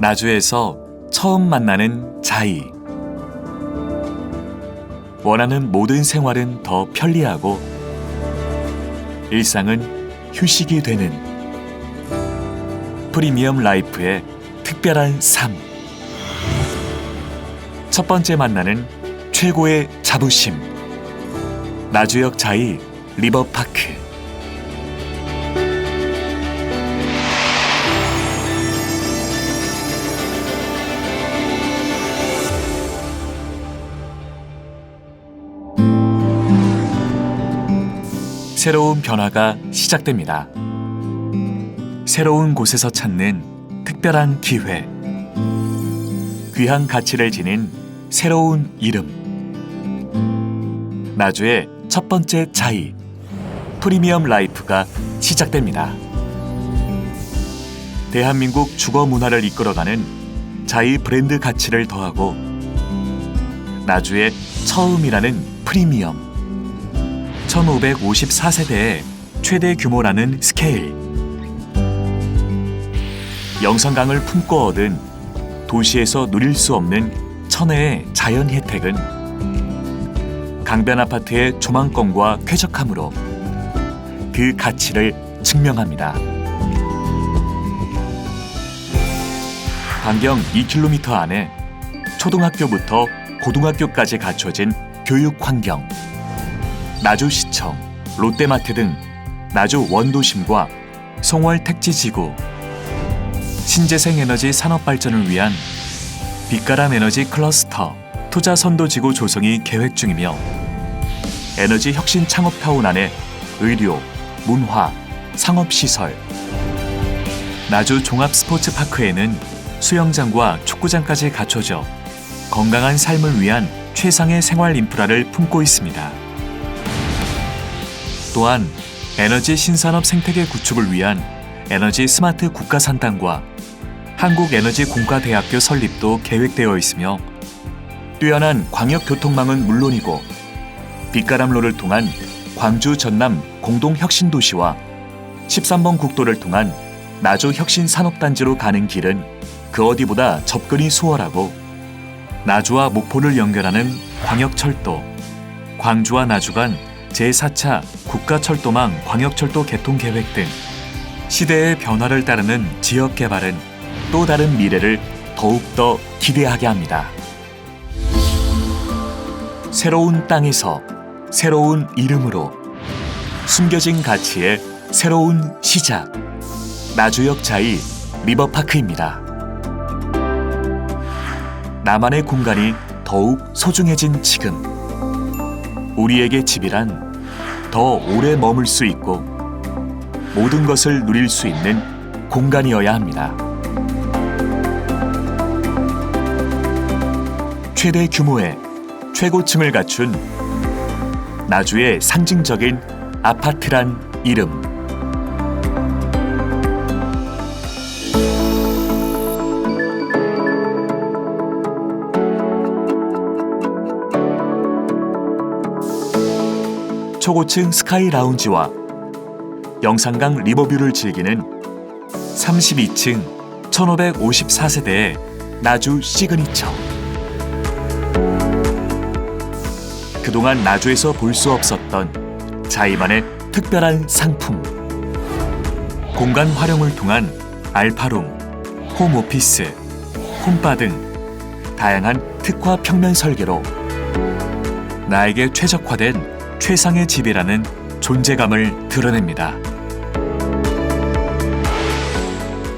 나주에서 처음 만나는 자이. 원하는 모든 생활은 더 편리하고 일상은 휴식이 되는 프리미엄 라이프의 특별한 삶. 첫 번째 만나는 최고의 자부심. 나주역 자이 리버파크. 새로운 변화가 시작됩니다. 새로운 곳에서 찾는 특별한 기회. 귀한 가치를 지닌 새로운 이름. 나주의 첫 번째 자이. 프리미엄 라이프가 시작됩니다. 대한민국 주거 문화를 이끌어가는 자이 브랜드 가치를 더하고 나주의 처음이라는 프리미엄. 1554세대의 최대 규모라는 스케일. 영산강을 품고 얻은 도시에서 누릴 수 없는 천혜의 자연 혜택은 강변 아파트의 조망권과 쾌적함으로 그 가치를 증명합니다. 반경 2km 안에 초등학교부터 고등학교까지 갖춰진 교육 환경. 나주시청, 롯데마트 등 나주 원도심과 송월 택지지구, 신재생 에너지 산업 발전을 위한 빛가람 에너지 클러스터 투자 선도지구 조성이 계획 중이며 에너지 혁신 창업타운 안에 의료, 문화, 상업시설, 나주 종합 스포츠파크에는 수영장과 축구장까지 갖춰져 건강한 삶을 위한 최상의 생활 인프라를 품고 있습니다. 또한 에너지 신산업 생태계 구축을 위한 에너지 스마트 국가 산단과 한국에너지공과대학교 설립도 계획되어 있으며 뛰어난 광역교통망은 물론이고 빛가람로를 통한 광주 전남 공동혁신도시와 13번 국도를 통한 나주 혁신산업단지로 가는 길은 그 어디보다 접근이 수월하고 나주와 목포를 연결하는 광역철도, 광주와 나주 간 제4차 국가철도망 광역철도 개통 계획 등 시대의 변화를 따르는 지역 개발은 또 다른 미래를 더욱더 기대하게 합니다. 새로운 땅에서 새로운 이름으로 숨겨진 가치의 새로운 시작. 나주역 자이 리버파크입니다. 나만의 공간이 더욱 소중해진 지금. 우리에게 집이란 더 오래 머물 수 있고 모든 것을 누릴 수 있는 공간이어야 합니다. 최대 규모의 최고층을 갖춘 나주의 상징적인 아파트란 이름. 초고층 스카이 라운지와 영산강 리버뷰를 즐기는 32층 1554세대의 나주 시그니처. 그동안 나주에서 볼 수 없었던 자이만의 특별한 상품. 공간 활용을 통한 알파룸, 홈오피스, 홈바 등 다양한 특화 평면 설계로 나에게 최적화된 최상의 집이라는 존재감을 드러냅니다.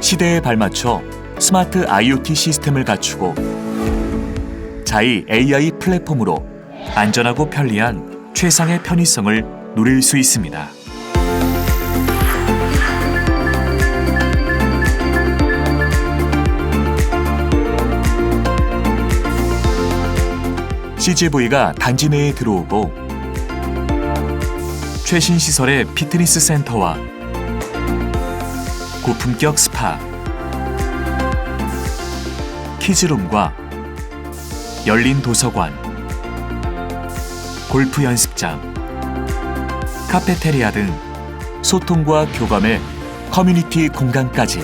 시대에 발맞춰 스마트 IoT 시스템을 갖추고 자이 AI 플랫폼으로 안전하고 편리한 최상의 편의성을 누릴 수 있습니다. CGV가 단지 내에 들어오고 최신 시설의 피트니스 센터와 고품격 스파, 키즈룸과 열린 도서관, 골프 연습장, 카페테리아 등 소통과 교감의 커뮤니티 공간까지.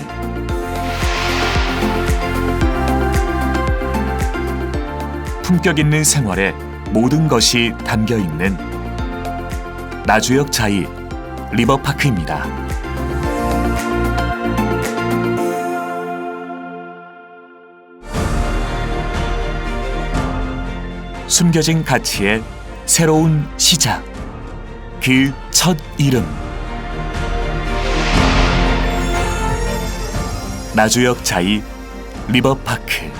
품격 있는 생활에 모든 것이 담겨 있는 나주역 자이 리버파크입니다. 숨겨진 가치의 새로운 시작. 그 첫 이름. 나주역 자이 리버파크.